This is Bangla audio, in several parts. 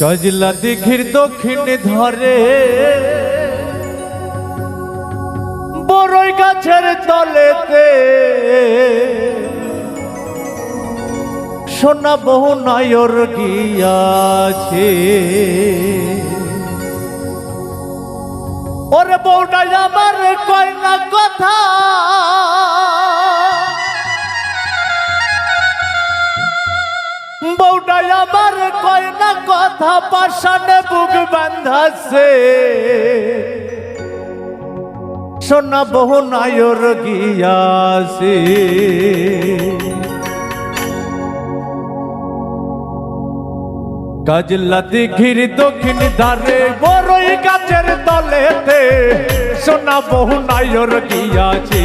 কাজলা দিঘির দক্ষিণে ধরে বড়ই গাছের তলেতে সোনা বহু নায়র গিয়াছে ওরে বউটা আমার কয় না কথা বউটা আমার কয় না কথা পাশানে বুক বান্ধাছে সোনা বহু নায়র গিয়াছে। কাজলাতে ঘির দক্ষিণ ধারে বড়ই গাছের তলেতে সোনা বহু নায়র গিয়াছে।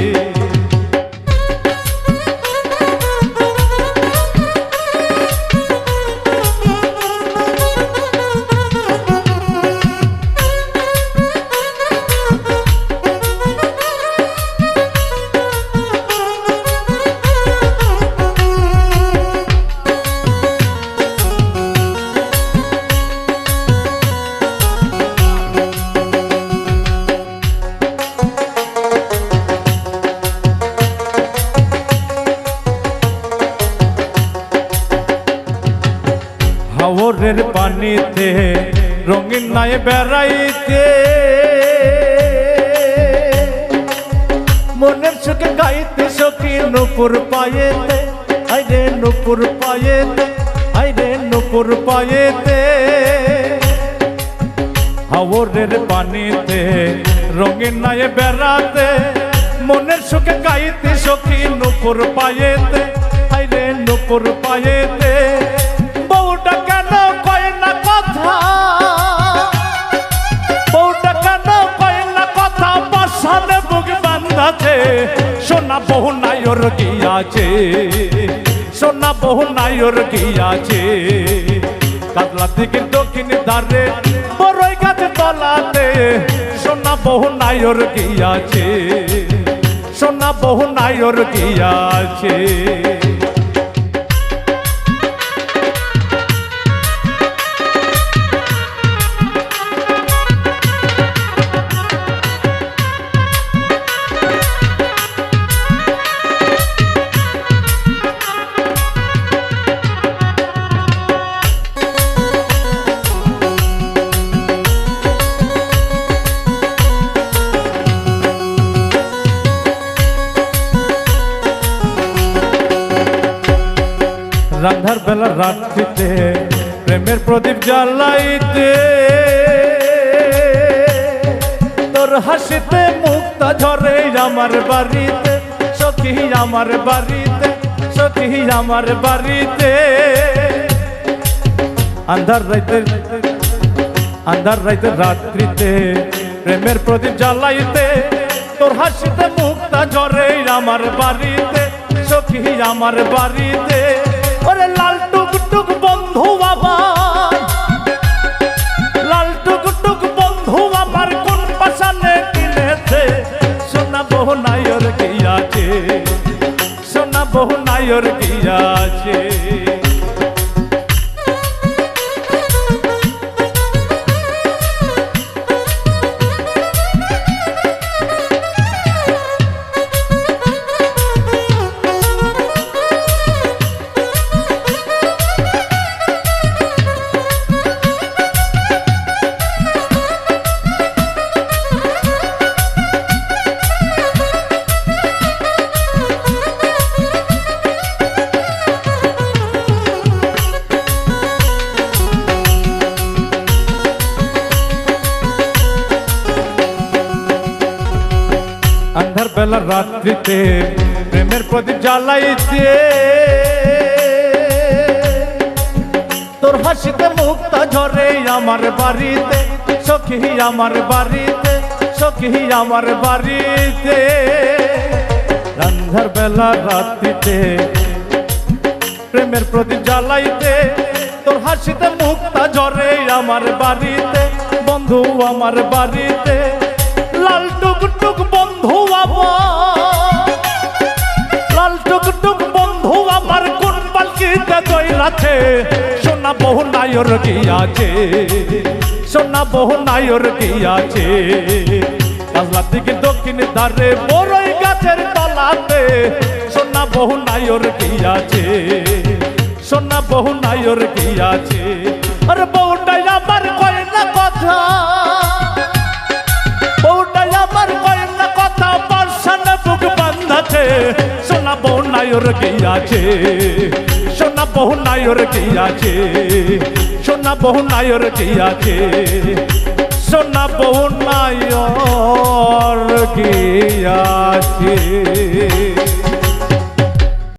হাওরের পানিতে রঙিন নাই বেড়াইতে। মনের সুখে গাইতে সখী নুপুর পায়েতে আইরে নুপুর পায়েতে আইরে নুপুর পায়েতে। হাওরের পানিতে রঙিন নাই বেড়াতে, মনের সুখে গাইতে সখী নুপুর পায়েতে আইরে নুপুর পায়েতে। বহু কি আছে সোনা বহু কি আছে কাতলা থেকে দক্ষিণ ধারে বড়ই গাছ তলাতে সোনা বহু নাইর কি আছে সোনা বহু নায়র গিয়াছে। রান্ধার বেলা রাত্রিতে প্রেমের প্রদীপ জ্বালাইতে। তোর হাসিতে মুক্তা ঝরে আমার বাড়িতে, সখী আমার বাড়িতে, সখী আমার বাড়িতে। আন্ধার রাইতে আন্ধার রাইতে রাত্রিতে প্রেমের প্রদীপ জ্বালাইতে, তোর হাসিতে মুক্তা ঝরে আমার বাড়িতে, সখী আমার বাড়িতে। টুক বন্ধু আবার। লাল টুক বন্ধু আমার কোন পাশানে কিনেছে সোনা বহু নায়র আছে? সোনা বহু নায়র গিয়াছে আন্ধার বেলা রাত্রিতে প্রেমের প্রদীপ জ্বালাইতে তোর হাসিতে মুক্তা ঝরে আমার বাড়িতে, সখী আমার বাড়িতে, সখী আমার বাড়িতে। রান্না সন্ধ্যার বেলা রাত্রিতে প্রেমের প্রদীপ জ্বালাইতে, তোর হাসিতে মুক্তা ঝরে আমার বাড়িতে, বন্ধু আমার বাড়িতে বন্ধু আমার। লাল টুক টুক বন্ধু আমার, কোন পালকিতে দইরাছে সোনা বহু নায়র গিয়াছে। সোনা বহু নায়র গিয়াছে। কাজলা দিকে দক্ষিণ ধারে বড়ই গাছের তলাতে সোনা বহু নায়র গিয়াছে। সোনা বহু নায়র গিয়াছে। আরে বউটাই বউ নায়র গিয়াছে সোনা বহু নায়র গিয়াছে সোনা বহু নায়র গিয়াছে সোনা বহু নায়র গিয়াছে